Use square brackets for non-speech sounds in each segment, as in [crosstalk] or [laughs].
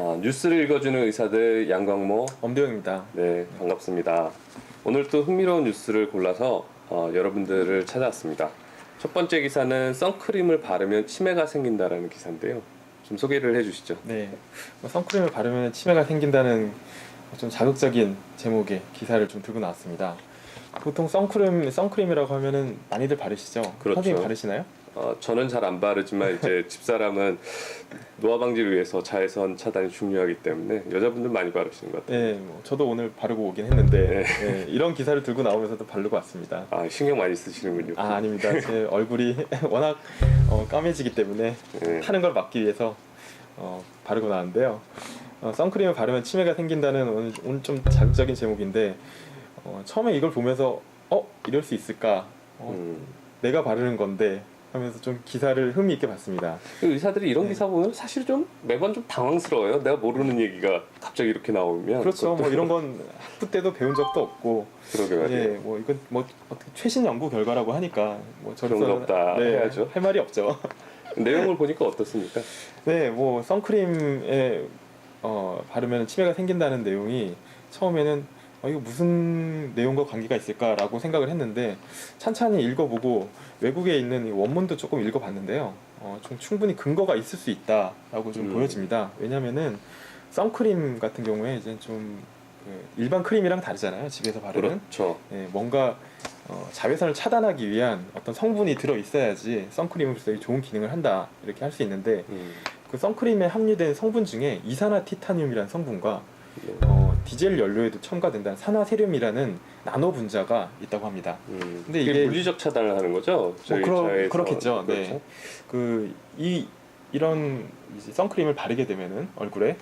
어, 뉴스를 읽어주는 의사들 양광모 엄대영입니다. 네 반갑습니다. 오늘 또 흥미로운 뉴스를 골라서 어, 여러분들을 찾아왔습니다. 첫 번째 기사는 선크림을 바르면 치매가 생긴다라는 기사인데요. 좀 소개를 해주시죠. 네, 뭐 선크림을 바르면 치매가 생긴다는 좀 자극적인 제목의 기사를 좀 들고 나왔습니다. 보통 선크림 선크림이라고 하면은 많이들 바르시죠? 그렇죠. 선생님 바르시나요? 어, 저는 잘 안 바르지만 이제 [laughs] 집사람은 노화 방지를 위해서 자외선 차단이 중요하기 때문에 여자분들 많이 바르시는 것 같아요. 네, 뭐 저도 오늘 바르고 오긴 했는데 네, 이런 기사를 들고 나오면서도 바르고 왔습니다. 아 신경 많이 쓰시는군요. 아 아닙니다. 제 얼굴이 [laughs] 워낙 어, 까매지기 때문에 네. 타는 걸 막기 위해서 어, 바르고 나왔는데요. 어, 선크림을 바르면 치매가 생긴다는 오늘, 오늘 좀 자극적인 제목인데 어, 처음에 이걸 보면서 어 이럴 수 있을까? 어, 음. 내가 바르는 건데 하면서 좀 기사를 흥미 있게 봤습니다. 그 의사들이 이런 네. 기사 보면 사실 좀 매번 좀 당황스러워요. 내가 모르는 얘기가 갑자기 이렇게 나오면 그렇죠. 뭐 이런 건 학부 때도 배운 적도 없고, 그러게 말이에요. 예, 뭐 이건 뭐 어떻게 최신 연구 결과라고 하니까 뭐 그런 거 없다 해야죠. 할 말이 없죠. [laughs] 내용을 보니까 어떻습니까? 네, 뭐 선크림에 어, 바르면 치매가 생긴다는 내용이 처음에는 어, 이거 무슨 내용과 관계가 있을까라고 생각을 했는데 찬찬히 읽어보고 외국에 있는 이 원문도 조금 읽어봤는데요. 어, 좀 충분히 근거가 있을 수 있다라고 좀 음. 보여집니다. 왜냐하면은 선크림 같은 경우에 이제 좀 그 일반 크림이랑 다르잖아요. 집에서 바르는 그렇죠. 예, 뭔가 어, 자외선을 차단하기 위한 어떤 성분이 들어 있어야지 선크림으로서 좋은 기능을 한다 이렇게 할 수 있는데 음. 그 선크림에 함유된 성분 중에 이산화티타늄이라는 성분과 네. 어, 디젤 연료에도 첨가된다는 산화세륨이라는 나노 분자가 있다고 합니다. 음. 근데 이게 물리적 차단을 하는 거죠? 저희 그러-. 그렇겠죠. 네. 그렇죠? 그이 이런 선크림을 바르게 되면은 얼굴에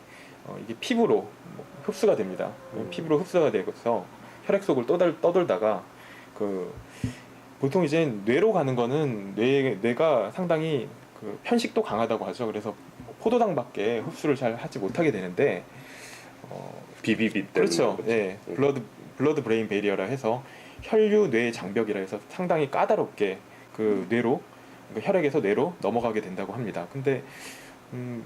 어, 이게 피부로 뭐 흡수가 됩니다. 음. 피부로 흡수가 되고서 혈액 속을 떠돌, 떠돌다가 그 보통 이제 뇌로 가는 거는 뇌 뇌가 상당히 그 편식도 강하다고 하죠. 그래서 포도당밖에 흡수를 잘 하지 못하게 되는데 어, 때문에 그렇죠. 그렇죠. 예. 음. 블러드 블러드 브레인 베리어라 해서 혈류 뇌 장벽이라 해서 상당히 까다롭게 그 뇌로 그 혈액에서 뇌로 넘어가게 된다고 합니다. 근데 음,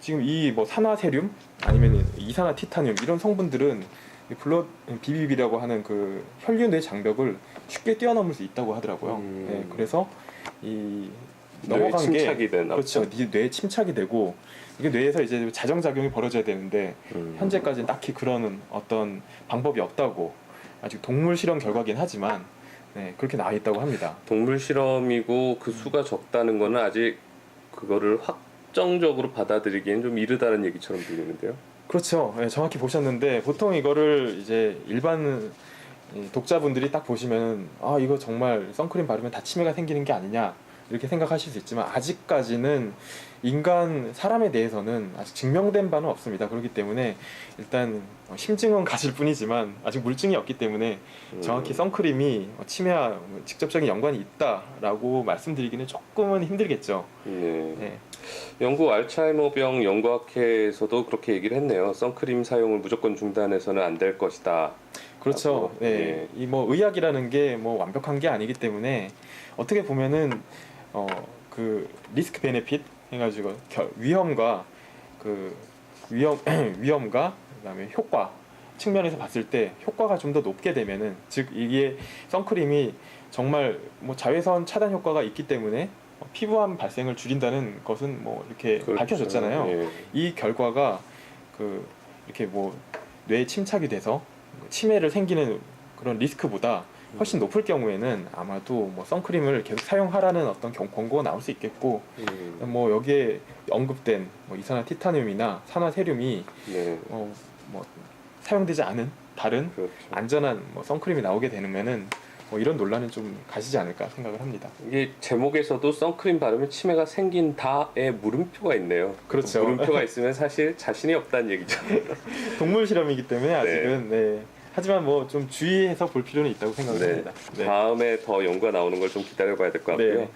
지금 이 뭐 산화세륨 아니면 이산화 티타늄 이런 성분들은 이 블러 BBB라고 하는 그 혈류 뇌 장벽을 쉽게 뛰어넘을 수 있다고 하더라고요. 음. 예, 그래서 이 넘어간 게 침착이 되나 그렇죠. 뇌에 침착이 되고 이게 뇌에서 이제 자정 작용이 벌어져야 되는데 음. 현재까지는 딱히 그런 어떤 방법이 없다고 아직 동물 실험 결과긴 하지만 네, 그렇게 나와 있다고 합니다. 동물 실험이고 그 수가 적다는 거는 아직 그거를 확정적으로 받아들이기엔 좀 이르다는 얘기처럼 들리는데요. 그렇죠. 네, 정확히 보셨는데 보통 이거를 이제 일반 이 독자분들이 딱 보시면 아 이거 정말 선크림 바르면 다 치매가 생기는 게 아니냐 이렇게 생각하실 수 있지만 아직까지는 인간 사람에 대해서는 아직 증명된 바는 없습니다. 그렇기 때문에 일단 어, 심증은 [laughs] 가실 뿐이지만 아직 물증이 없기 때문에 음. 정확히 선크림이 어, 치매와 뭐 직접적인 연관이 있다라고 말씀드리기는 조금은 힘들겠죠. 네. 네. 영국 알츠하이머병 연구학회에서도 그렇게 얘기를 했네요. 선크림 사용을 무조건 중단해서는 안 될 것이다. 그렇죠. 하고, 네. 이 뭐 의학이라는 게 뭐 완벽한 게 아니기 때문에 어떻게 보면은 어 그 리스크 베네핏 해가지고 결- 위험과 그 위험 [clears throat] 위험과 그다음에 효과 측면에서 봤을 때 효과가 좀 더 높게 되면은 즉 이게 선크림이 정말 뭐 자외선 차단 효과가 있기 때문에 어, 피부암 발생을 줄인다는 것은 뭐 이렇게 그렇죠. 밝혀졌잖아요. 예. 이 결과가 그 이렇게 뭐 뇌에 침착이 돼서 치매를 생기는 그런 리스크보다 훨씬 높을 경우에는 아마도 뭐 선크림을 계속 사용하라는 어떤 경- 권고가 나올 수 있겠고 음. 뭐 여기에 언급된 뭐 이산화 티타늄이나 산화세륨이 네. 어 뭐 사용되지 않은 다른 그렇죠. 안전한 뭐 선크림이 나오게 되면은 뭐 이런 논란은 좀 가시지 않을까 생각을 합니다. 이게 제목에서도 선크림 바르면 치매가 생긴 다에 물음표가 있네요. 그렇죠. 물음표가 있으면 사실 자신이 없다는 얘기죠. [laughs] 동물 실험이기 때문에 아직은 네. 하지만 뭐 좀 주의해서 볼 필요는 있다고 네. 생각합니다. 네. 다음에 더 연구가 나오는 걸 좀 기다려봐야 될 것 같고요.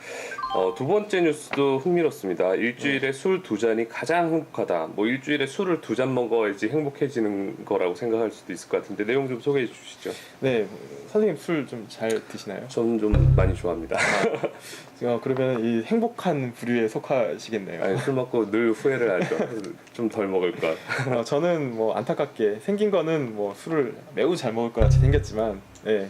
네. 어, 두 번째 뉴스도 흥미롭습니다. 일주일에 술 두 잔이 가장 행복하다. 뭐 일주일에 술을 두 잔 먹어야지 행복해지는 거라고 생각할 수도 있을 것 같은데 내용 좀 소개해 주시죠. 네, 선생님 술 좀 잘 드시나요? 저는 좀 많이 좋아합니다. 어, 그러면 이 행복한 부류에 속하시겠네요. 아니, 술 먹고 늘 후회를 하죠. 좀 덜 먹을 것. 어, 저는 뭐 안타깝게 생긴 거는 뭐 술을 매우 잘 먹을 것 같이 생겼지만 예,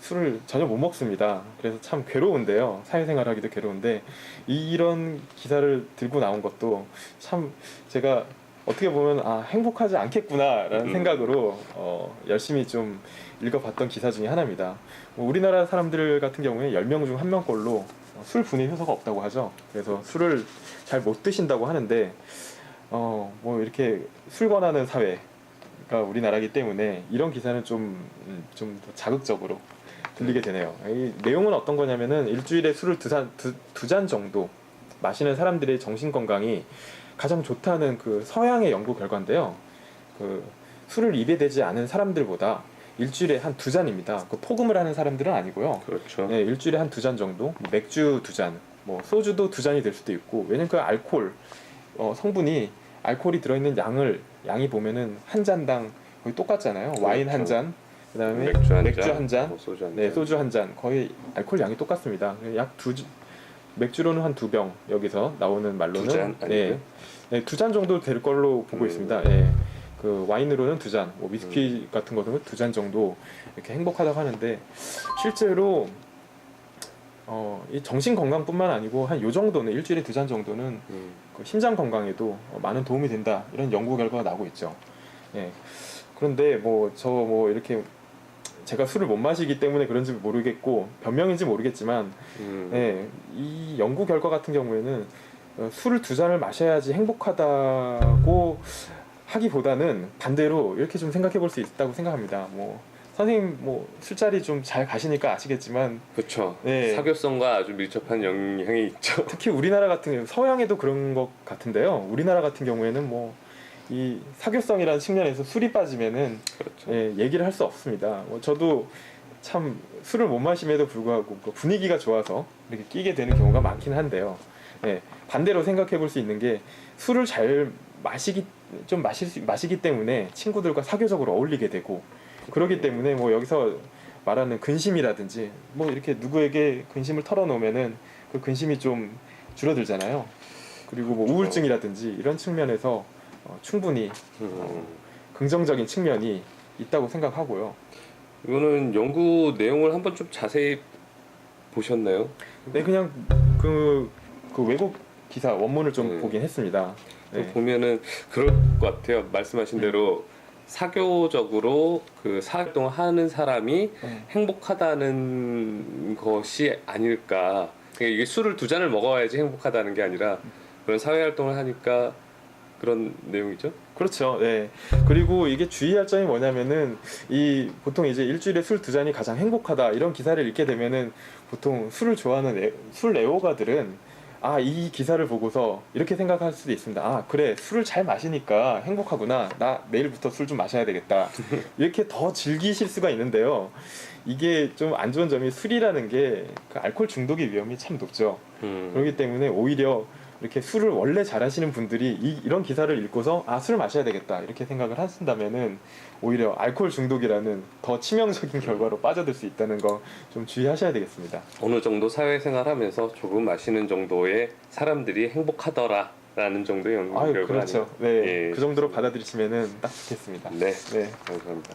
술을 전혀 못 먹습니다. 그래서 참 괴로운데요. 사회생활하기도 괴로운데 이런 기사를 들고 나온 것도 참 제가 어떻게 보면 아 행복하지 않겠구나라는 음. 생각으로 어, 열심히 좀 읽어봤던 기사 중에 하나입니다. 뭐 우리나라 사람들 같은 경우에 10명 중한 명꼴로 술 분해 효소가 없다고 하죠. 그래서 술을 잘 못 드신다고 하는데 어 뭐 이렇게 술 권하는 사회 가 우리나라기 때문에 이런 기사는 좀좀 더 자극적으로 들리게 되네요. 이 내용은 어떤 거냐면은 일주일에 술을 두잔 두, 두 잔 정도 마시는 사람들의 정신 건강이 가장 좋다는 그 서양의 연구 결과인데요. 그 술을 입에 대지 않은 사람들보다 일주일에 한 두 잔입니다. 그 포금을 하는 사람들은 아니고요. 그렇죠. 네, 일주일에 한 두 잔 정도. 뭐 맥주 두 잔, 뭐 소주도 두 잔이 될 수도 있고. 왜냐면 그 알코올 어, 성분이 알코올이 들어있는 양을 양이 보면은 한 잔당 거의 똑같잖아요. 와인 한 그렇죠. 잔, 그다음에 맥주 한 맥주 잔, 한 잔, 뭐 소주 한 네 잔. 소주 한 잔. 거의 알코올 양이 똑같습니다. 약 두 맥주로는 한 두 병 여기서 나오는 말로는 두 잔 네? 네, 두 잔 정도 될 걸로 보고 음. 있습니다. 예. 그 와인으로는 두 잔, 뭐 위스키 같은 거는 두 잔 정도 이렇게 행복하다고 하는데 실제로 어, 이 정신 건강뿐만 아니고 한 요 정도는 일주일에 두 잔 정도는 음. 그 심장 건강에도 어, 많은 도움이 된다 이런 연구 결과가 나오고 있죠. 예. 그런데 뭐저뭐 이렇게 제가 술을 못 마시기 때문에 그런지 모르겠고 변명인지 모르겠지만 음. 네, 이 연구 결과 같은 경우에는 어, 술을 두 잔을 마셔야지 행복하다고 하기보다는 반대로 이렇게 좀 생각해 볼 수 있다고 생각합니다. 뭐 선생님 뭐 술자리 좀 잘 가시니까 아시겠지만 그렇죠. 네. 사교성과 아주 밀접한 영향이 있죠. [laughs] 특히 우리나라 같은 경우 서양에도 그런 것 같은데요. 우리나라 같은 경우에는 뭐 이 사교성이라는 측면에서 술이 빠지면은 그렇죠. 예, 얘기를 할 수 없습니다. 뭐 저도 참 술을 못 마심에도 불구하고 그 분위기가 좋아서 이렇게 끼게 되는 경우가 많긴 한데요. 예, 반대로 생각해 볼 수 있는 게 술을 잘 마시기 좀 마실 수, 마시기 때문에 친구들과 사교적으로 어울리게 되고 그러기 때문에 뭐 여기서 말하는 근심이라든지 뭐 이렇게 누구에게 근심을 털어놓으면은 그 근심이 좀 줄어들잖아요. 그리고 뭐 그렇죠. 우울증이라든지 이런 측면에서 어, 충분히 음. 긍정적인 측면이 있다고 생각하고요. 이거는 연구 내용을 한번 좀 자세히 보셨나요? 네, 그냥 그, 그 외국 기사 원문을 좀 네. 보긴 했습니다. 또 네. 보면은 그럴 것 같아요. 말씀하신 대로 사교적으로 그 사활동을 하는 사람이 네. 행복하다는 것이 아닐까. 그러니까 이게 술을 두 잔을 먹어야지 행복하다는 게 아니라 그런 사회 활동을 하니까 그런 내용이죠. 그렇죠. 네. 그리고 이게 주의할 점이 뭐냐면은 이 보통 이제 일주일에 술 두 잔이 가장 행복하다 이런 기사를 읽게 되면은 보통 술을 좋아하는 애, 술 애호가들은 아 이 기사를 보고서 이렇게 생각할 수도 있습니다. 아 그래 술을 잘 마시니까 행복하구나. 나 내일부터 술 좀 마셔야 되겠다. [laughs] 이렇게 더 즐기실 수가 있는데요. 이게 좀 안 좋은 점이 술이라는 게 그 알코올 중독의 위험이 참 높죠. 음. 그렇기 때문에 오히려 이렇게 술을 원래 잘하시는 분들이 이, 이런 기사를 읽고서 아 술을 마셔야 되겠다 이렇게 생각을 하신다면은 오히려 알코올 중독이라는 더 치명적인 결과로 빠져들 수 있다는 거 좀 주의하셔야 되겠습니다. 어느 정도 사회생활하면서 조금 마시는 정도의 사람들이 행복하더라 라는 정도의 연구 결과 그렇죠. 네, 음, 예. 그 정도로 받아들이시면은 딱 좋겠습니다. 네, 네, 감사합니다.